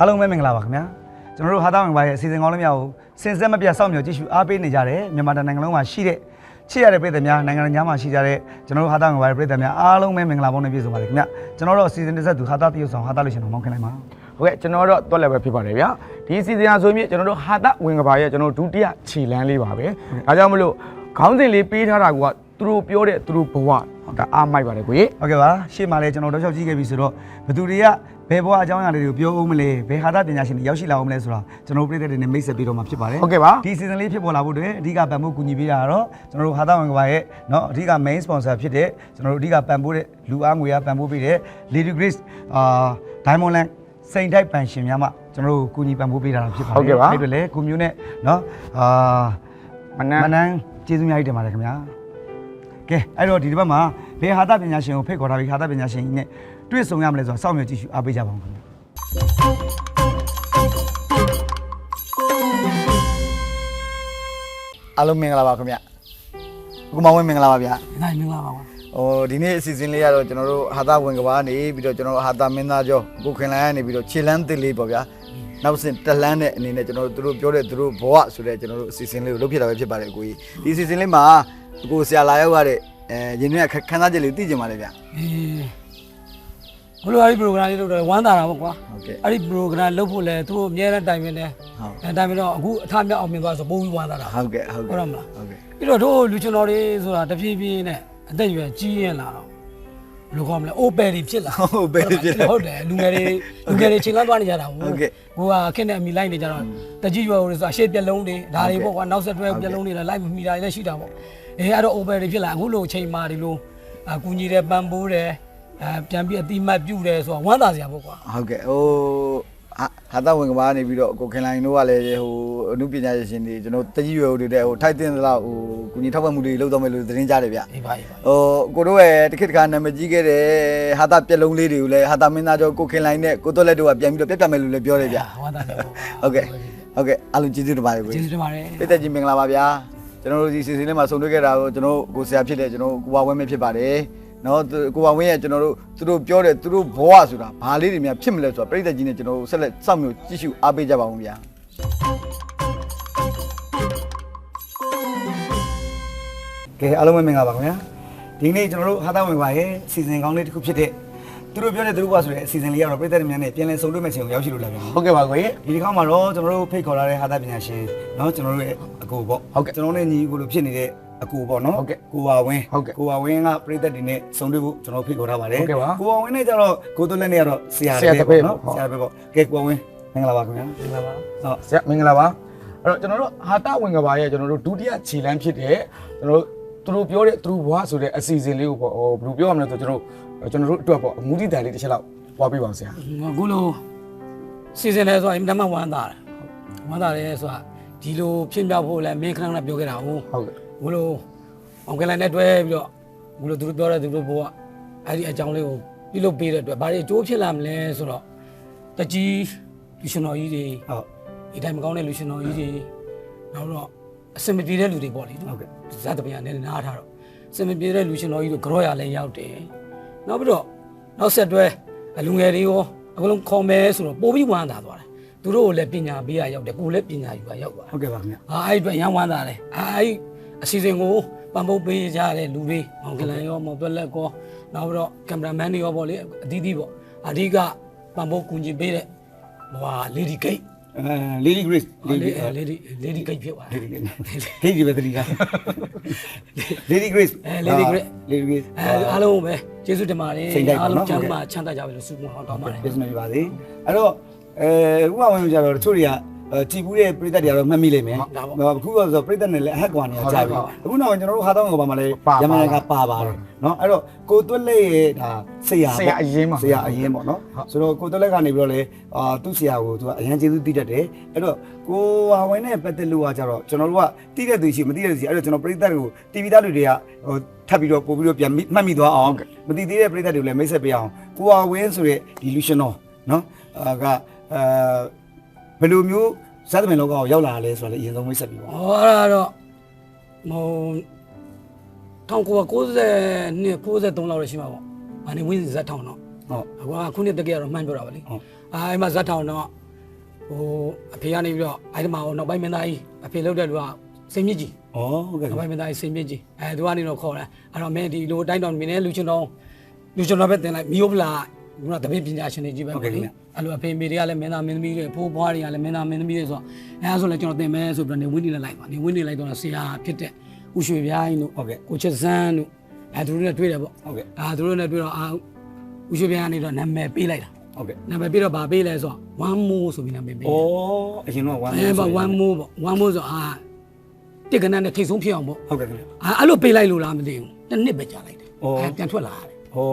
အားလုံးပဲမင်္ဂလာပါခင်ဗျာကျွန်တော်တို့ဟာသားဝင်ပါရဲ့အစီအစဉ်ကောင်းလေးများကိုစင်ဆက်မပြတ်စောင့်မျှော်ကြည့်ရှုအားပေးနေကြတယ်မြန်မာတိုင်းနိုင်ငံလုံးမှာရှိတဲ့ချစ်ရတဲ့ပြည်သူများနိုင်ငံခြားမှာရှိကြတဲ့ကျွန်တော်တို့ဟာသားဝင်ပါရဲ့ပြည်သူများအားလုံးပဲမင်္ဂလာပေါင်းနဲ့ပြည့်စုံပါစေခင်ဗျာကျွန်တော်တို့အစီအစဉ်တစ်ဆက်သူဟာသားတရုတ်ဆောင်ဟာသားလို့ရှင်တော်မောင်းခင်လိုက်ပါဟုတ်ကဲ့ကျွန်တော်တို့တော့လည်းပဲဖြစ်ပါတယ်ဗျာဒီစီစဉ်အဆိုမြင့်ကျွန်တော်တို့ဟာတဝင်ကဘာရဲ့ကျွန်တော်တို့ဒုတိယခြေလန်းလေးပါပဲဒါကြောင့်မလို့ခေါင်းစဉ်လေးပေးထားတာကသူတို့ပြောတဲ့သူတို့ဘဝဒါအားမိုက်ပါတယ်ကိုကြီးဟုတ်ကဲ့ပါရှေ့မှာလည်းကျွန်တော်တို့တော့လျှောက်ကြည့်ခဲ့ပြီဆိုတော့ဘသူတွေက ဘယ်ဘဝအကြောင်းအရာလေးတွေကိုပြောအောင်မလဲဘယ်ဟာသားပညာရှင်တွေရောက်ရှိလာအောင်မလဲဆိုတာကျွန်တော်တို့ပြည်သက်တွေနဲ့မိတ်ဆက်ပြီးတော့မှဖြစ်ပါတယ် ဟုတ်ကဲ့ပါ ဒီ season လေးဖြစ်ပေါ်လာဖို့အတွက်အဓိကပံ့ပိုးကူညီပေးတာကတော့ကျွန်တော်တို့ဟာသားဝင်ကဘာရဲ့เนาะအဓိက main sponsor ဖြစ်တဲ့ကျွန်တော်တို့အဓိကပံ့ပိုးတဲ့လူအားငွေအားပံ့ပိုးပေးတဲ့ Lady Grace အာ Diamond Land စိန်တိုက်ပန်ရှင်များမှကျွန်တော်တို့ကူညီပံ့ပိုးပေးတာဖြစ်ပါတယ် ဟုတ်ကဲ့ပါ အဲ့ဒါလည်းကိုမျိုးနဲ့เนาะအာ မနန်း မနန်းကျေးဇူးများကြီးတင်ပါတယ်ခင်ဗျာကဲအဲ့တော့ဒီတစ်ပတ်မှာဘယ်ဟာသားပညာရှင်ကိုဖိတ်ခေါ်ထားပြီးဟာသားပညာရှင်ကြီးနဲ့ တွေ့ဆုံရမလဲဆိုတော့စောင့်မျှော်ကြည့်ရှုအားပေးကြပါဦးခင်ဗျာအားလုံးမင်္ဂလာပါခင်ဗျအခုမောင်ဝင်းမင်္ဂလာပါဗျာနိုင်မင်္ဂလာပါကွာဟိုဒီနေ့အစီအစဉ်လေးကတော့ကျွန်တော်တို့ဟာသားဝင်ကဘာနေပြီးတော့ကျွန်တော်တို့ဟာသားမင်းသားကျော်ကိုခင်လိုင်းကနေပြီးတော့ခြေလန်းတစ်လေးပေါ့ဗျာနောက်စဉ်တက်လန်းတဲ့အနေနဲ့ကျွန်တော်တို့သူတို့ပြောတဲ့သူတို့ဘဝဆိုတဲ့ကျွန်တော်တို့အစီအစဉ်လေးကိုလုပ်ဖြစ်တာပဲဖြစ်ပါတယ်အကိုကြီးဒီအစီအစဉ်လေးမှာအကိုဆရာလာရောက်ရတဲ့အဲရင်းနှီးခခန်းသားချက်လေးသိကြပါလေဗျာအေး ဘလို့အဲ့ဒီ program လေးလုပ်တော့ဝမ်းသာတာပေါ့ကွာဟုတ်ကဲ့အဲ့ဒီ program လုပ်ဖို့လဲသူတို့အများနဲ့တိုင်ပင်တယ်ဟုတ်အဲတိုင်ပင်တော့အခုအထမြောက်အောင်မြင်သွားဆိုပိုးပြီးဝမ်းသာတာဟုတ်ကဲ့ဟုတ်ဟုတ်ကဲ့တယ်မလားဟုတ်ကဲ့ပြီးတော့တို့လူချင်တော်တွေဆိုတာတဖြည်းဖြည်းနဲ့အသက်အရွယ်ကြီးရင်လာတော့ဘယ်လိုခေါ်မလဲအိုပယ်တွေဖြစ်လာဟုတ်ပဲဖြစ်တယ်ဟုတ်တယ်လူငယ်တွေလူငယ်တွေချိန်လန်းသွားနေကြတာဟုတ်ဟုတ်ကဲ့ကိုကခက်နဲ့အမိလိုက်နေကြတော့တကြီးရွယ်တွေဆိုအရှိပြက်လုံးတွေဒါတွေပေါ့ကွာနောက်ဆက်တွဲပြက်လုံးတွေလည်းလိုက်မမိတာတွေလည်းရှိတာပေါ့အေးအဲ့တော့ over တွေဖြစ်လာအခုလိုချိန်မာဒီလိုအကူညီတယ်ပံပိုးတယ် အဲပြန်ပြီးအတိမတ်ပြုတယ်ဆိုတာဝမ်းသာစရာပေါ့ကွာဟုတ်ကဲ့ဟိုဟာဟာသားဝင်ကဘာနေပြီးတော့ကိုခင်လိုင်းတို့ကလည်းဟိုအမှုပညာရှင်တွေကျွန်တော်တကြီးရွယ်တွေတဲ့ဟိုထိုက်တင်သလားဟိုကုညီထောက်ပံ့မှုတွေလုပ်တော့မယ်လို့သတင်းကြားတယ်ဗျအေးပါအေးပါဟိုကိုတို့ရဲ့တခိတခါနာမည်ကြီးခဲ့တဲ့ဟာတာပြက်လုံးလေးတွေကိုလည်းဟာတာမင်းသားကျော်ကိုခင်လိုင်းနဲ့ကိုသွက်လက်တို့ကပြန်ပြီးတော့ပြတ်ပြတ်မယ်လို့လည်းပြောတယ်ဗျဝမ်းသာတယ်ပေါ့ကွာဟုတ်ကဲ့ဟုတ်ကဲ့အားလုံးကျေးဇူးတင်ပါတယ်ကိုကျေးဇူးတင်ပါတယ်ပိတ်သက်ကြီးမင်္ဂလာပါဗျာကျွန်တော်တို့ဒီစီစဉ်လေးမှာဆုံတွေ့ခဲ့တာကိုကျွန်တော်ကိုဆရာဖြစ်တဲ့ကျွန်တော်ကိုပါဝင်းမဖြစ်ပါတယ် နော်သူကိုပါဝင်းရဲ့ကျွန်တော်တို့သူတို့ပြောတဲ့သူတို့ဘဝဆိုတာဘာလေးတွေများဖြစ်မလဲဆိုတာပိတ်သက်ကြီးနဲ့ကျွန်တော်တို့ဆက်လက်စောင့်မျှော်ကြည့်ရှုအားပေးကြပါဦးဗျာကဲအားလုံးပဲမင်္ဂလာပါခင်ဗျာဒီနေ့ကျွန်တော်တို့ဟာတာဝင်ပါရဲ့စီစဉ်ကောင်းလေးတစ်ခုဖြစ်တဲ့သူတို့ပြောတဲ့သူတို့ဘဝဆိုတဲ့အစီအစဉ်လေးကတော့ပြည်သက်များနဲ့ပြန်လည်ဆုံတွေ့မဲ့ချိန်ကိုရောက်ရှိလို့လာပြန်ပြီ ဟုတ်ကဲ့ပါကိုကြီး ဒီတစ်ခါမှာတော့ကျွန်တော်တို့ဖိတ်ခေါ်လာတဲ့ဟာသပညာရှင်เนาะကျွန်တော်တို့ရဲ့အကူပေါ့ ဟုတ်ကဲ့ ကျွန်တော်နဲ့ညီကိုလိုဖြစ်နေတဲ့ အကူပေါ့နော်ဟုတ်ကဲ့ကိုဝါဝင်းဟုတ်ကဲ့ကိုဝါဝင်းကပြည်သက်တွေနဲ့ဆုံတွေ့ဖို့ကျွန်တော်ဖိတ်ခေါ်ထားပါတယ်ဟုတ်ကဲ့ပါကိုဝါဝင်းနဲ့ကျတော့ကိုသွင်းလက်နဲ့ကတော့ဆရာတွေပေါ့နော်ဆရာတွေပေါ့ကဲကိုဝါဝင်းမင်္ဂလာပါခင်ဗျာမင်္ဂလာပါဟုတ်ဆရာမင်္ဂလာပါအဲ့တော့ကျွန်တော်တို့ဟာတဝင်ကဘာရဲ့ကျွန်တော်တို့ဒုတိယခြေလမ်းဖြစ်တဲ့ကျွန်တော်တို့သူတို့ပြောတဲ့သူတို့ဘွားဆိုတဲ့အစီအစဉ်လေးကိုပေါ့ဟိုဘယ်လိုပြောရမလဲဆိုကျွန်တော်တို့ကျွန်တော်တို့အတွက်ပေါ့အမူတိတိုင်လေးတစ်ချက်လောက်ပွားပြပါအောင်ဆရာအခုလိုစီစဉ်လဲဆိုတာအင်တာမဝမ်းသာတယ်ဝမ်းသာတယ်ဆိုတာဒီလိုဖြစ်ပြဖို့လဲမင်းခဏခဏပြောခဲ့တာဟုတ်ဟုတ်ကဲ့ ဘလို့အောင်ကလိုင်းနဲ့တွဲပြီးတော့ဘလို့သူတို့ပြောတဲ့သူတို့ဘိုးကအဲ့ဒီအကြောင်းလေးကိုပြုလုပ်ပေးတဲ့အတွက်ဘာတွေအကျိုးဖြစ်လာမလဲဆိုတော့တကြီးလူရှင်တော်ကြီးတွေဟုတ်ဒီတိုင်းမကောင်းတဲ့လူရှင်တော်ကြီးတွေနောက်တော့အစင်မပြေတဲ့လူတွေပေါ့လေဟုတ်ကဲ့ဇာတပညာနဲ့နားထားတော့အစင်မပြေတဲ့လူရှင်တော်ကြီးတို့ကြောရလည်းရောက်တယ်နောက်ပြီးတော့နောက်ဆက်တွဲအလူငယ်တွေရောအကုန်လုံးခေါ်မယ်ဆိုတော့ပို့ပြီးဝမ်းသာသွားတယ်သူတို့ကိုလည်းပညာပေးရရောက်တယ်ကိုယ်လည်းပညာယူရရောက်သွားတယ်ဟုတ်ကဲ့ပါခင်ဗျာ။အားအဲ့အတွက်ရမ်းဝမ်းသာတယ်။အားအဲ့ အစီအစဉ်ကိုပံ့ပိုးပေးကြတဲ့လူတွေမောင်ကလန်ရောမောင်သွက်လက်ကောနောက်ပြီးတော့ကင်မရာမန်တွေရောပေါ့လေအသီးသီးပေါ့အဓိကပံ့ပိုးကူညီပေးတဲ့ဟိုဟာ Lady Gate အဲ Lady Grace Lady Lady Lady Lady Gate ဖြစ်သွားတယ် Lady Lady ပဲတတိက Lady Grace အဲ Lady Grace Lady Grace အဲအားလုံးပဲကျေးဇူးတင်ပါတယ်စိတ်တိုက်ပါအားနော်လုံးချမ်းသာချမ်းသာကြပါလို့ဆုမွန်ဟောင်းတောင်းပါတယ် business ပါစေအဲ့တော့အဲဥပမာဝင်ကြတော့တချို့တွေကအဲ ကြည်ဘူးတဲ့ပြည်သက်တွေကတော့မှတ်မိလိမ့်မယ်အခုတော့ဆိုပြည်သက်နဲ့လည်းအဟက်ကွာနေတာကြာပြီအခုနောက်ကျွန်တော်တို့ဟာတော့ငပါမှာလဲရမန်ကပါပါတယ်နော်အဲ့တော့ကိုသွက်လက်ရဲ့ဒါဆရာဆရာအရင်ပါဆရာအရင်ပေါ့နော်ဆိုတော့ကိုသွက်လက်ကနေပြီးတော့လေအာသူ့ဆရာကိုသူကအရန်ကျေးဇူးတိတတ်တယ်အဲ့တော့ကိုဟာဝင်းနဲ့ပတ်သက်လို့ကကြတော့ကျွန်တော်တို့ကတိတဲ့သူရှိမတိတဲ့သူရှိအဲ့တော့ကျွန်တော်ပြည်သက်ကို TV သားလူတွေကဟိုထပ်ပြီးတော့ပို့ပြီးတော့ပြန်မှတ်မိသွားအောင်မတိသေးတဲ့ပြည်သက်တွေကိုလည်းမိတ်ဆက်ပေးအောင်ကိုဟာဝင်းဆိုတဲ့ဒီ illusion နော်အာကအာ ဘယ်လိုမျိုးဇာတ်သမင်လောကကိုရောက်လာတာလဲဆိုတော့လည်းအရင်ဆုံးမိတ်ဆက်ပြီးပါဟောအဲ့ဒါတော့ဟို1990နှစ်93လောက်ရရှိမှာပေါ့။ဘာနေဝင်းဇက်ထောင်တော့ဟုတ်အခုကခုနှစ်တကယ်ကတော့မှန်းပြောတာပါလေဟုတ်အာအဲ့မှာဇက်ထောင်တော့ဟိုအဖေကနေပြီးတော့အဲ့ဒီမှာဟိုနောက်ပိုင်းမင်းသားကြီးအဖေလောက်တဲ့လူကစိန်မြင့်ကြီးဩဟုတ်ကဲ့နောက်ပိုင်းမင်းသားကြီးစိန်မြင့်ကြီးအဲသူကနေတော့ခေါ်တယ်အဲ့တော့မင်းဒီလိုတိုင်းတော်မင်းနဲ့လူချင်းတော်လူချင်းတော်ပဲတင်လိုက်မီယိုဖလာ ကတပည့်ပညာရှင်တွေကြီးပဲပေါ့လေအဲ့လိုအဖေအမေတွေကလည်းမင်းသားမင်းသမီးတွေဖိုးဘွားတွေကလည်းမင်းသားမင်းသမီးတွေဆိုတော့အဲဆိုလည်းကျွန်တော်တင်မယ်ဆိုပြီးတော့နေဝင်းနေလိုက်ပါနေဝင်းနေလိုက်တော့ဆရာဖြစ်တဲ့ဦးရွှေပြားကြီးတို့ဟုတ်ကဲ့ကိုချစ်စန်းတို့အဲသူတို့နဲ့တွေ့တယ်ပေါ့ဟုတ်ကဲ့အာသူတို့နဲ့တွေ့တော့အာဦးရွှေပြားကနေတော့နာမည်ပေးလိုက်တာဟုတ်ကဲ့နာမည်ပေးတော့ဗာပေးလဲဆိုတော့ one more ဆိုပြီးနာမည်ပေးဩအရင်တော့ဝမ်းအဲဗာ one more ပေါ့ one more ဆိုအာတစ်ကနန်းနဲ့ထိတ်ဆုံးဖြစ်အောင်ပေါ့ဟုတ်ကဲ့ခင်ဗျအာအဲ့လိုပေးလိုက်လို့လားမသိဘူးတစ်နှစ်ပဲကြာလိုက်တယ်ဩအဲပြန်ထွက်လာတယ် ဟို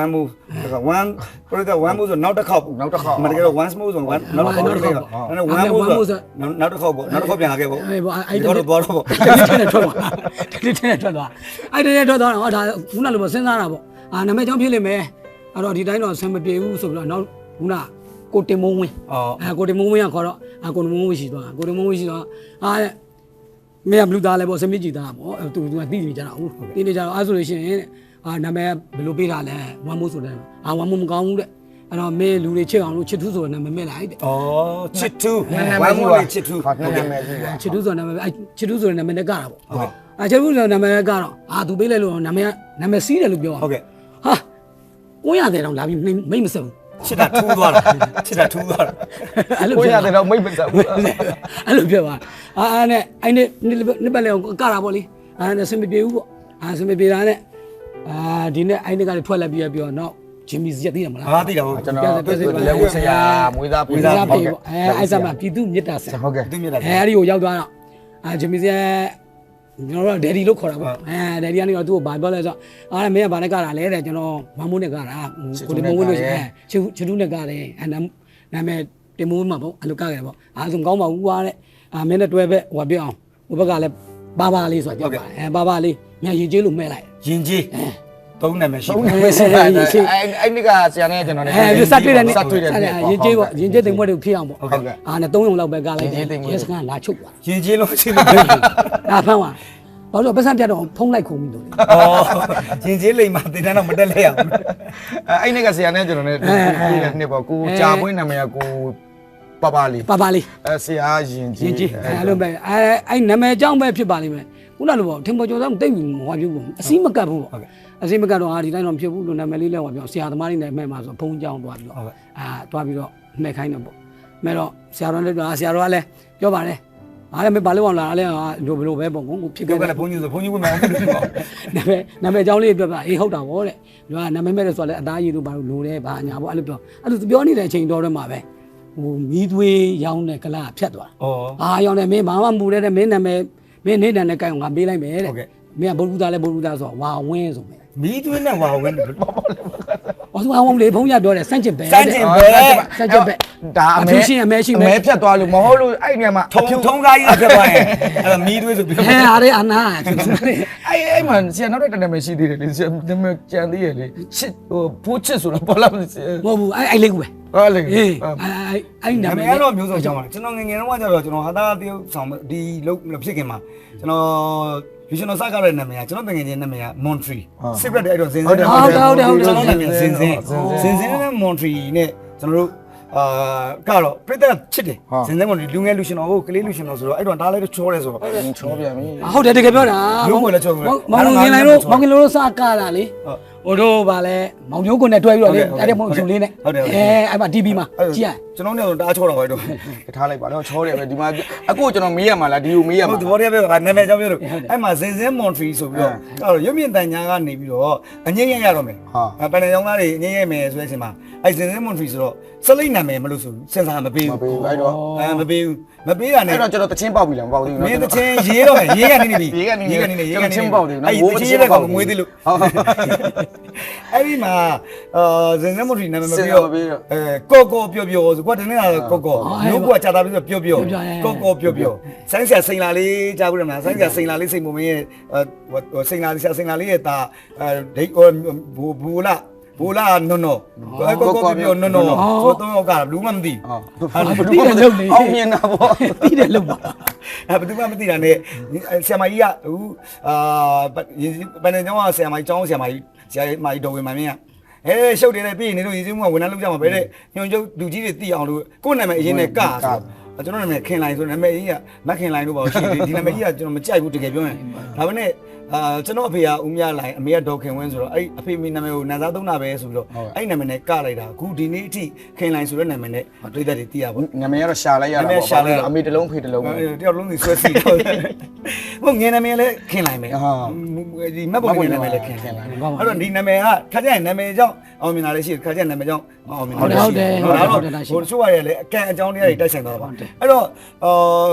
one move ဒါက one ပရိသတ် one move ဆိုနောက်တစ်ခေါက်နောက်တစ်ခေါက်မတကယ်တော့ one smooth ဆို one နောက်တစ်ခေါက်နောက်တစ်ခေါက်အဲ့ one move ဆိုနောက်တစ်ခေါက်ပေါ့နောက်တစ်ခေါက်ပြန်လာခဲ့ပေါ့အဲဗာအဲ့ဒီတော့တော့တော့ပေါ့တစ်နှစ်နဲ့ထွက်သွားတစ်နှစ်နဲ့ထွက်သွားအဲ့တစ်နှစ်ထွက်သွားတော့ဟောဒါခုနလိုပေါ့စဉ်းစားတာပေါ့အာနာမည်ကြောင့်ဖြစ်လိမ့်မယ်အဲ့တော့ဒီတိုင်းတော့ဆင်မပြေဘူးဆိုပြီးတော့နောက်ခုနကိုတင်မုံဝင်းအော်အဲကိုတင်မုံဝင်းကခေါ်တော့အကိုတင်မုံဝင်းရှိသွားကိုတင်မုံဝင်းရှိသွားအာတဲ့မင်းကဘလူးသားလဲပေါ့စမစ်ကြည်သားပေါ့အဲသူသူကသိနေကြတာဟုတ်သိနေကြတော့အဲဆိုလို့ရှိရင်တဲ့ အာနာမည်ဘယ်လိုပေးတာလဲဝမ်မိုးဆိုတယ်အာဝမ်မိုးမကောင်းဘူးတဲ့အဲ့တော့မေလူတွေချစ်အောင်လို့ချစ်သူဆိုတဲ့နာမည်မက်လိုက်တဲ့ဩချစ်သူဝမ်မိုးလေးချစ်သူဟုတ်ကဲ့နာမည်ကြီးပါချစ်သူဆိုတဲ့နာမည်အဲ့ချစ်သူဆိုတဲ့နာမည်နဲ့ကတာပေါ့ဟုတ်အဲ့ချစ်သူဆိုတဲ့နာမည်ကတော့အာသူပေးလိုက်လို့နာမည်နာမည်စီးတယ်လို့ပြောတာဟုတ်ကဲ့ဟာ900တောင်လာပြီးမိတ်မဆက်ဘူးချစ်တာထူးသွားတာချစ်တာထူးသွားတာအဲ့လိုပြောရတယ်တော့မိတ်မဆက်ဘူးအဲ့လိုပြောပါအာအာနဲ့အဲ့ဒီနှစ်ပတ်လည်အောင်ကတာပေါ့လေအာနဲ့ဆင်မပြေဘူးပေါ့အာဆင်မပြေတာနဲ့ အာဒီနေ့အဲ့နဲ့ကလည်းထွက်လာပြီးပြီးတော့နောက်ဂျင်မီစီရက်သိတယ်မလားဟာသိတာဟုတ်ကျွန်တော်လက်ဝတ်ဆရာမွေးသားဝိစားပြေပေါ့အဲအဲ့ဆက်မှာပြည်သူမြစ်တာဆက်ဟုတ်ကဲ့သိမြတ်တာအဲအဲ့ဒီကိုရောက်သွားတော့အာဂျင်မီစီရက်ကျွန်တော်တို့ဒယ်ဒီလို့ခေါ်တာပေါ့အဲဒယ်ဒီကနေတော့သူ့ကိုဘာပြောလဲဆိုတော့အားမင်းကဘာနဲ့ကတာလဲတဲ့ကျွန်တော်မမိုးနဲ့ကတာကိုဒီမဝင်းလို့ရှိရင်ချစ်ချစ်တူနဲ့ကတယ်အဲနာမည်တင်မိုးမှာပေါ့အဲ့လိုကခဲ့တယ်ပေါ့အားဆုံးကောင်းပါဘူးကွာတဲ့အာမင်းနဲ့တွဲပဲဟိုပြောအောင်ဟိုဘက်ကလည်းဘာဘာလေးဆိုတာပြောပါအဲဘာဘာလေးမြန်ရင်ကျေးလို့မဲ့လိုက် ယင်ကြီးသုံးနာမရှိဟုတ်ဘူးကဲ့ဆရာအဲ့အဲ့ဒီကဆရာနဲ့ကျွန်တော်နဲ့အဲစတွေ့တယ်နေစတွေ့တယ်ရင်ကျေးပေါ့ရင်ကျေးတိမ်မွက်တွေဖြစ်အောင်ပေါ့ဟုတ်ကဲ့အာနဲ့၃ရုံလောက်ပဲကလိုက်တယ်ရင်ကျေးတိမ်မွက်ရဲစကန်လာချုပ်သွားယင်ကြီးလို့ရှိလို့ဒါဖမ်းသွားဘာလို့ပတ်စံပြတ်တော့ဖုံးလိုက်ခုံပြီးတော့ဩယင်ကြီးလိမ္မာတင်တန်းတော့မတက်လဲရဘူးအဲ့ဒီကဆရာနဲ့ကျွန်တော်နဲ့တွေ့တဲ့နှစ်ပေါ့ကိုကြာပွင့်နာမည်ကကိုပပလေးပါပါလေးအဲဆရာရင်ကြီးရင်ကြီးအဲလိုပဲအဲအဲ့နာမည်အကြောင်းပဲဖြစ်ပါလိမ့်မယ် ခုနလိုပေါ့ထင်ပေါ်ကျော်တော့တိတ်ပြီးဟောပြဘူးအစည်းမကတ်ဘူးပေါ့အစည်းမကတ်တော့ဟာဒီတိုင်းတော့ဖြစ်ဘူးလို့နာမည်လေးလဲဟောပြောဆရာသမားလေးနဲ့မှဲမှာဆိုဖုံးကြောင်းသွားပြီးတော့အာသွားပြီးတော့မှဲခိုင်းတယ်ပေါ့မှဲတော့ဆရာတော်လည်းပြောဆရာတော်ကလည်းပြောပါတယ်အားလည်းမဘာလို့အောင်လာလဲဟာလိုဘလို့ပဲပေါ့ကိုဖြစ်ပြောခဲ့ကတယ်လည်းဘုန်းကြီးဆိုဘုန်းကြီးဝင်မှာမလို့ပေါ့နာမည်နာမည်အကြောင်းလေးပြောပြအေးဟုတ်တာဗောတဲ့ဒီကနာမည်မဲ့လို့ဆိုတော့လည်းအသားရည်တို့ဘာလို့လိုတယ်ဘာညာဗောအဲ့လိုပြောအဲ့လိုသူပြောနေတဲ့အချိန်တော်တော့မှာပဲဟိုမီးသွေးရောင်းတဲ့ကလာဖြတ်သွားဩအာရောင်းတယ်မင်းဘာမှမပူတဲ့မင်းနာမည် မင်းနေတန်နဲ့ကြိုင်အောင်ငါပေးလိုက်မယ်တဲ့ဟုတ်ကဲ့မင်းကဘုရုသားလဲဘုရုသားဆိုတော့ဝါဝင်းဆိုမယ်မီးသွင်းနဲ့ဝါဝင် ဟောသူအောင်လေဘုံရပြောတယ်စန့်ကျင်ပဲစန့်ကျင်တဲ့ပဲစန့်ကျင်ပဲဒါအအမဲထူးရှင်အမဲရှိမယ်အမဲဖြတ်သွားလို့မဟုတ်လို့အဲ့ညမှာထုံထုံသားကြီးကဖြစ်သွားရင်အဲ့ဒါမီးသွင်းဆိုပြီးဟဲအားရအနာသူသူလေအဲ့အဲ့မှာဆရာနောက်တဲ့တနည်းမရှိသေးတယ်လေဆရာနမကြံသေးရလေချစ်ဟိုဖိုးချစ်ဆိုတော့ပေါ်လာလို့ဆရာမဟုတ်ဘူးအဲ့အဲ့လေးကူပဲဟုတ်လေအေးအဲ့အဲ့နာနာမမည်ည်ကတော့မျိုးစုံကြောင်းပါကျွန်တော်ငယ်ငယ်တုန်းကကျတော့ကျွန်တော်ဟာသားတယောက်ဆောင်ဒီလုံးမဖြစ်ခင်မှာကျွန်တော် ယူရှင်တော်စကားတဲ့နာမည်ကကျွန်တော်တငယ်ချင်းနာမည်က Montreal secret တဲ့အဲ့တော့ဇင်ဇင်ကျွန်တော်နာမည်ဇင်ဇင်ဇင်ဇင်နဲ့ Montreal နဲ့ကျွန်တော်တို့အာကတော့ပြည့်တဲ့ချစ်တယ်ဇင်ဇင်ကလူငယ်လူရှင်တော်ကိုကလေးလူရှင်တော်ဆိုတော့အဲ့တော့ဒါလည်းချောတယ်ဆိုတော့ချောပြန်ပြီဟုတ်တယ်တကယ်ပြောတာလူ့ကိုလည်းချုံတယ်မောင်ငင်လိုက်လို့မောင်ငင်လို့စကားတာလေ ဟိုတို့ဗာလဲမောင်မျိုးကွန်နဲ့တွဲပြီးတော့လေဟုတ်တယ်အဲ့ဒါမဟုတ်ဂျုံလေးနဲ့ဟုတ်တယ်ဟုတ်တယ် အဲအဲ့မှာ DB မှာကြည့်ရကျွန်တော်နေတော့တအားချောတော့ခွဲတော့ထားလိုက်ပါတော့ချောတယ်ပဲဒီမှာအခုကျွန်တော်မေးရမှာလားဒီကိုမေးရမှာဟုတ်သဘောတရားပဲငါနာမည်ကြောင့်ပြောလို့အဲ့မှာဇင်ဇင်မွန်ထရီဆိုပြီးတော့အဲ့တော့ရွတ်မြင့်တန်ညာကနေပြီးတော့အငိမ့်ရိုက်ရတော့မယ်ဟာပန်နယ်ကျောင်းသားတွေအငိမ့်ရိုက်မယ်ဆိုတဲ့အချိန်မှာအဲ့ဇင်ဇင်မွန်ထရီဆိုတော့စလိတ်နာမည်မလို့ဆိုစဉ်းစားမပေးမဘူးပေးအဲ့တော့အဲမပေးဘူးမပေးတာနဲ့ အဲ့တော့ကျွန်တော်တချင်းပေါက်ပြီလားမပေါက်သေးဘူးမနော်င်းတချင်းရေးတော့မယ်ရေးကနေနေပြီရေးကနေနေရေးကနေနေရေးကနေနေငွေသေးလို့အဲ့ဒီမှာအာဇင်ဇင် Montreal နာမည်မစင်ပေးစာတော့မပေးတော့အဲကောကောပြောပြောဆိုကွာတနေ့ကကောကောမျိုးကကြာတာပြီးတော့ပြောပြောကောကောပြောပြောဆိုင်းဆရာစိန်လာလေးကြားဘူးတယ်မလားဆိုင်းဆရာစိန်လာလေးစိန်မမင်းရဲ့ဟိုစိန်လာလေးဆရာစိန်လာလေးရဲ့တာအဲဒိတ်ဘူဘူလာ ဘူလာနော်နော်ကောကောပြောနော်နော်ဆိုတော့တော့ကဘူးမှမသိဟာဘယ်လိုမှအောင်မြင်တာပေါ့ပြီးတယ်လို့ပါအဲဘယ်သူမှမသိတာနဲ့ဆရာမကြီးကဟိုအာပန်နေကျောင်းကဆရာမကြီးကျောင်းဆရာမကြီးဆရာမကြီးတော်ဝင်မှမင်းကဟဲရှုပ်တယ်လေပြီးရင်နေတို့ရည်စင်းမှုကဝန်ထမ်းလုပ်ကြမှာပဲတဲ့ညွန်ကျုပ်လူကြီးတွေသိအောင်လို့ကိုယ့်နာမည်အရင်နဲ့ကဆိုကျွန်တော်နာမည်ခင်လိုင်းဆိုနာမည်ကြီးကမခင်လိုင်းလို့ပါရှိတယ်ဒီနာမည်ကြီးကကျွန်တော်မကြိုက်ဘူးတကယ်ပြောရင်ဒါပေမဲ့ အာကျွန်တော်အဖေကဦးမြလိုင်းအမေကဒေါ်ခင်ဝင်းဆိုတော့အဲ့အဖေမိနာမည်ကိုနန်းစားသုံးတာပဲဆိုပြီးတော့အဲ့နာမည်နဲ့ကလိုက်တာအခုဒီနေ့အထိခင်လိုင်းဆိုတဲ့နာမည်နဲ့ဒိတ်သက်တွေသိရပါဘူးနာမည်ကတော့ရှာလိုက်ရတာနာမည်ရှာလိုက်ရတာအမေတစ်လုံးဖေတစ်လုံးပဲတယောက်လုံးစီဆွဲစီတော့ဟုတ်ငင်းနာမည်လည်းခင်လိုက်မယ်ဟာဒီမတ်ပုံငင်းနာမည်လည်းခင်လိုက်အဲ့တော့ဒီနာမည်ကခါကျရင်နာမည်ကြောင့်အောင်မြင်လာလို့ရှိတယ်ခါကျရင်နာမည်ကြောင့်မအောင်မြင်လာလို့ရှိတယ်ဒါတော့ဟိုချိုးရတယ်လေအကန့်အကြောင်းတရားတွေတိုက်ဆိုင်သွားတာပါအဲ့တော့အာ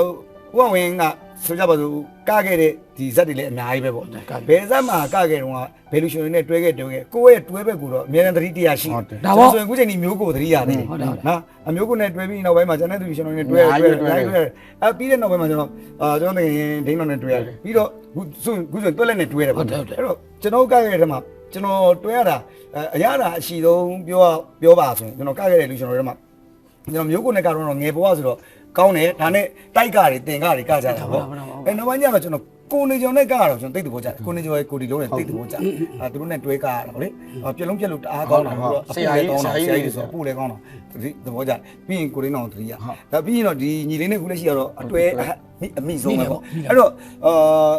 ဦးအောင်ဝင်းက ဆိုကြပါစို့ကခဲ့တဲ့ဒီဇက်တွေလည်းအများကြီးပဲပေါ့ဘယ်ဇက်မှာကခဲ့တော့ဘယ်လူရှင်တွေနဲ့တွဲခဲ့တွဲခဲ့ကိုယ့်ရဲ့တွဲဘက်ကိုတော့အများနဲ့သတိတရားရှိဆိုရင်ခုချိန်ဒီမျိုးကိုသတိရနေတယ်နော်အမျိုးကိုနဲ့တွဲပြီးနောက်ပိုင်းမှာကျွန်တော်တို့ရှင်တွေနဲ့တွဲတွဲတွဲအဲပြီးတဲ့နောက်ပိုင်းမှာကျွန်တော်အာကျွန်တော်တကယ်ဒိန်းတော်နဲ့တွဲရတယ်ပြီးတော့ခုဆိုခုဆိုတွဲလက်နဲ့တွဲတယ်ပေါ့အဲ့တော့ကျွန်တော်ကခဲ့တဲ့ထဲမှာကျွန်တော်တွဲရတာအရသာအရှိဆုံးပြောပြောပါဆိုရင်ကျွန်တော်ကခဲ့တဲ့လူရှင်တွေထဲမှာကျွန်တော်မျိုးကိုနဲ့ကတော့ငယ်ဘဝဆိုတော့ ကောင်းတယ်ဒါနဲ့တိုက်ကတွေတင်ကတွေကကြတာပေါ့အဲနောက်ပိုင်းကျတော့ကျွန်တော်ကိုနေကျော်နဲ့ကရတော့ကျွန်တော်တိတ်တဘောကြတယ်ကိုနေကျော်ရဲ့ကိုဒီလုံးနဲ့တိတ်တဘောကြအဲသူတို့နဲ့တွဲကရတာဗောလေပြက်လုံးပြက်လို့တအားကောင်းတာပြီးတော့ဆရာကြီးဆရာကြီးဆိုပို့လဲကောင်းတာဒီသဘောကြပြီးရင်ကိုရင်းအောင်တတိယဒါပြီးရင်တော့ဒီညီလေးနဲ့ခုလက်ရှိကတော့အတွဲအမိဆုံးပဲပေါ့အဲ့တော့အာ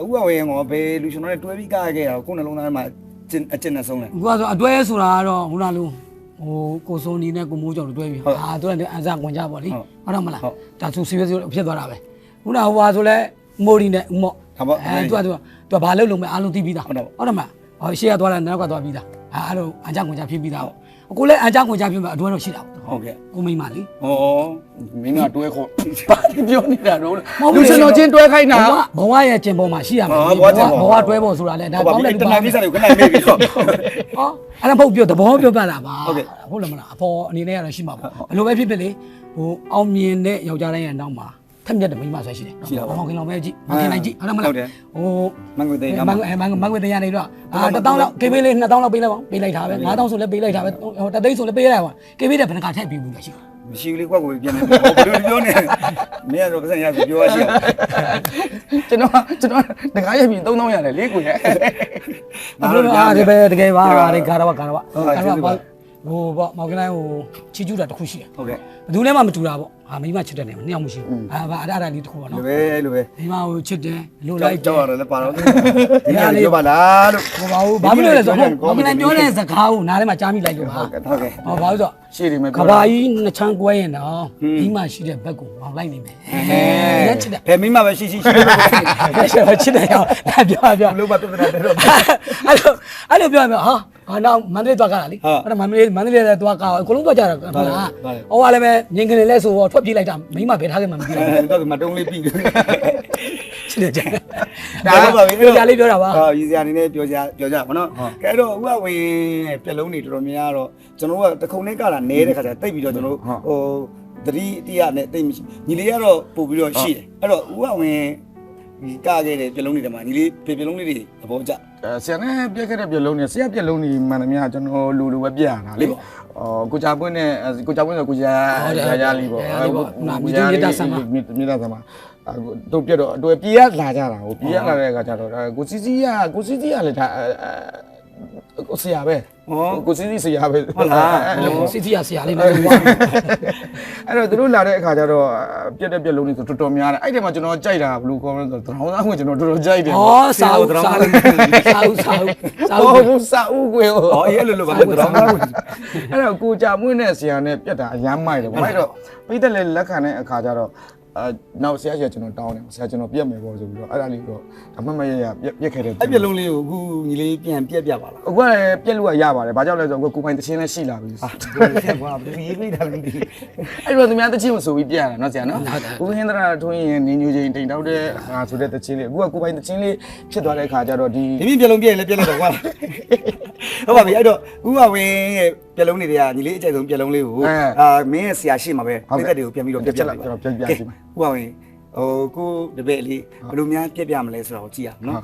ဥပဝေငောဘယ်လူရှင်တို့နဲ့တွဲပြီးကရခဲ့တာကိုနှလုံးသားထဲမှာအကျဉ်းနဲ့ဆုံးလဲ။အခုကဆိုအတွဲဆိုတာကတော့ဟိုလားလို့ ဟိုကိုစိုးနီနဲ့ကိုမိုးကျော်တို့တွဲပြီးအာသူကအန်စာဝင်ကြပါလိ။ဟုတ်တော့မလား။ဒါသူစီးရဲဖြစ်သွားတာပဲ။ခုနဟိုဟာဆိုလဲမိုရီနဲ့ဦးမော့ဒါပေါ့အဲသူကသူကသူကဘာလုပ်လို့မအားလုံးသိပြီးသားဟုတ်တယ်မလားဟောရှေ့ကသွားတာနောက်ကသွားပြီးသားအဲအဲ့လိုအန်ကြခွန်ကြဖြစ်ပြီးသားပေါ့အခုလည်းအန်ကြခွန်ကြဖြစ်မှာအတွဲတော့ရှိတာပေါ့ ဟုတ်ကဲ့ကိုမိမလေးဩမင်းကတွဲခေါ်ပါပြောနေတာတော့လူစင်တော်ချင်းတွဲခိုင်းတာဘဝရဲ့ကျင်ပေါ်မှာရှိရမယ်ဘဝကျင်ပေါ်ဘဝတွဲပေါ်ဆိုတာလဲဒါဟုတ်ပါကောင်းပြီတဲ့တလူနာပါကိစ္စတွေကိုခဏမေးပြီးတော့ဟောအဲ့ဒါမဟုတ်ပြောသဘောပြောပြတာပါဟုတ်ကဲ့ဟုတ်လားမလားအဖေအနေနဲ့ကတော့ရှိမှာပေါ့ဘယ်လိုပဲဖြစ်ဖြစ်လေဟိုအောင်မြင်တဲ့ယောက်ျားတိုင်းရဲ့နောက်မှာ ထက်မြက်တဲ့မိန်းမဆွဲရှိတယ်မောင်ခင်လောင်ပဲကြည့်မောင်ခင်လိုက်ကြည့်ဟုတ်လားမလားဟိုမန်ကိုတေးမတော့န်မန်မန်ဝေတရားနေတော့အာ1000လောက်ကေဘေးလေး2000လောက်ပေးလိုက်ပါပေးလိုက်တာပဲ9000ဆိုလည်းပေးလိုက်တာပဲဟိုတသိန်းဆိုလည်းပေးလိုက်ပါကေဘေးတဲ့ဘယ်နှခါထည့်ပြီးဘူးလဲရှိမရှိဘူးလေကွက်ကိုပြန်နေဘယ်လိုပြောနေမင်းကတော့ပတ်စံရပြီပြောရရှိအောင်ကျွန်တော်ကျွန်တော်တကားရပြီ3000ရတယ်လေကိုရဲ့ဘာလို့လဲအားဒီပဲတကယ်ပါဒီကာရဝကာရဝကာရဝဟိုပေါ့မောင်ကလိုင်းဟိုချီကျူးတာတစ်ခုရှိတယ်ဟုတ်ကဲ့ဘယ်သူနဲ့မှမတူတာပေါ့ ဟာမိမချစ်တဲ့နေမှာနှစ်ယောက်မရှိဘူးအာဗာအဲ့ဒါလေးတစ်ခုပေါ့လိုနော်ပဲလိုပဲမိမကိုချစ်တယ်လို့ကြောလိုက်က်ကြောက်ရတယ်လည်းပါတော့ဒီကလေးပြောပါလားလို့ဟိုပါဘူးဘာဖြစ်လို့လဲဆိုတော့မောင်ကလိုင်းပြောတဲ့စကားကိုနားထဲမှာကြားမိလိုက်လို့ပါဟုတ်ကဲ့ဟုတ်ကဲ့ဟောဘာလို့ဆိုတော့ရှေ့ဒီမဲ့ကဘာကြီးနှစ်ချမ်းကွဲရင်တော့မိမရှိတဲ့ဘက်ကိုမောင်လိုက်နေမယ်အဲချစ်တယ်ဘယ်မိမပဲရှိရှိရှိလို့အဲ့ချစ်တယ်အောင်လာပြောပြောလို့မပြဿနာတယ်တော့အဲ့လိုအဲ့လိုပြောရမယ်ဟာ ဟာတော့မန္တလေးသွားကြတာလေအဲ့ဒါမန္တလေးမန္တလေးလည်းသွားကြအကုန်လုံးသွားကြတာဟုတ်လားဟိုကလည်းပဲငင်ကလေးလဲဆိုတော့ထွက်ပြေးလိုက်တာမိမဘယ်ထားခဲ့မှမသိဘူးတော့မတုံးလေးပြီးတယ်ချစ်တယ်ကြဒါပါပြီပြောကြလေးပြောတာပါဟာရည်စရာအနေနဲ့ပြောကြပြောကြပါတော့ကဲတော့ဥပဝင်ရဲ့ပြက်လုံးတွေတော်တော်များတော့ကျွန်တော်ကတခုံနဲ့ကတာနဲတဲ့ခါကျတိတ်ပြီးတော့ကျွန်တော်ဟိုသတိတရားနဲ့တိတ်မရှိညီလေးကတော့ပို့ပြီးတော့ရှိတယ်အဲ့တော့ဥပဝင် ဒီကခဲ့တဲ့ပြက်လုံးတွေတည်းမှာညီလေးပြက်လုံးလေးတွေသဘောကျဆရာနဲ့ပြက်ခဲ့တဲ့ပြက်လုံးနဲ့ဆရာပြက်လုံးကြီးမှန်တယ်များကျွန်တော်လူလူပဲပြက်ရတာလေအော်ကိုချာပွင့်နဲ့ကိုချာပွင့်ဆိုကိုချာရာရာလေးပေါ့မြေတာဆမ်းမှာတို့ပြက်တော့အတွေ့ပြေးရလာကြတာဟိုပြေးရလာတဲ့အခါကျတော့ကိုစီစီကကိုစီစီကလည်းဒါကို ဆရာပဲကိုစီစီဆရာပဲစီစီရဆရာလေးနဲ့အဲ့တော့သူတို့လာတဲ့အခါကျတော့ပြက်တဲ့ပြက်လုံးတွေဆိုတော်တော်များတယ်အဲ့ဒီမှာကျွန်တော်ကြိုက်တာဘလူးကောမလို့ဆိုတော့တောင်းသားဝင်ကျွန်တော်တော်တော်ကြိုက်တယ်ဩစာအုပ်စာအုပ်စာအုပ်စာအုပ်စာအုပ်ဟုတ်ဘူးစာအုပ်ကွယ်ဟောอ๋อအဲ့လိုလိုပါလေတော့ငါ့ကိုအဲ့တော့ကိုကြမွေးနဲ့ဆရာနဲ့ပြက်တာအရမ်းမိုက်တယ်ဗောအဲ့တော့ပိတ်သက်လည်းလက်ခံတဲ့အခါကျတော့ အာနောက်ဆရာကြီးကကျွန်တော်တောင်းတယ်ဆရာကျွန်တော်ပြက်မယ်ပေါ့ဆိုပြီးတော့အဲ့ဒါလေးတော့ဒါမှမရရပြက်ခဲ့တယ်အဲ့ပြက်လုံးလေးကိုအခုညီလေးပြန်ပြက်ပြပါလားအခုကလည်းပြက်လို့ကရပါတယ်ဘာကြောင့်လဲဆိုတော့ကိုပိုင်တချင်းလည်းရှိလာပြီဟာဆက်ကွာဘူးရေးမိတာလို့ဒီအဲ့တော့သူများတချင်းမဆိုပြီးပြရတာနော်ဆရာနော်ဦးဟင်္ဒရာထွင်းရင်နင်းညူချင်းတိမ်တောက်တဲ့ဟာဆိုတဲ့တချင်းလေးအခုကကိုပိုင်တချင်းလေးဖြစ်သွားတဲ့ခါကျတော့ဒီမိမိပြက်လုံးပြက်ရင်လည်းပြက်လိုက်တော့ကွာ ဟုတ်ပါပြီအဲ့တော့ဥပဝင်းရဲ့ပြက်လုံးလေးတွေကညီလေးအကြိုက်ဆုံးပြက်လုံးလေးကိုအာမင်းရဲ့ဆရာရှိမှာပဲမိသက်တွေကိုပြန်ပြီးတော့ပြက်ပြလိုက်ပါဥပဝင်းဟိုကိုတပည့်လေးဘယ်လိုများပြက်ပြမလဲဆိုတော့ကြည့်ရအောင်နော်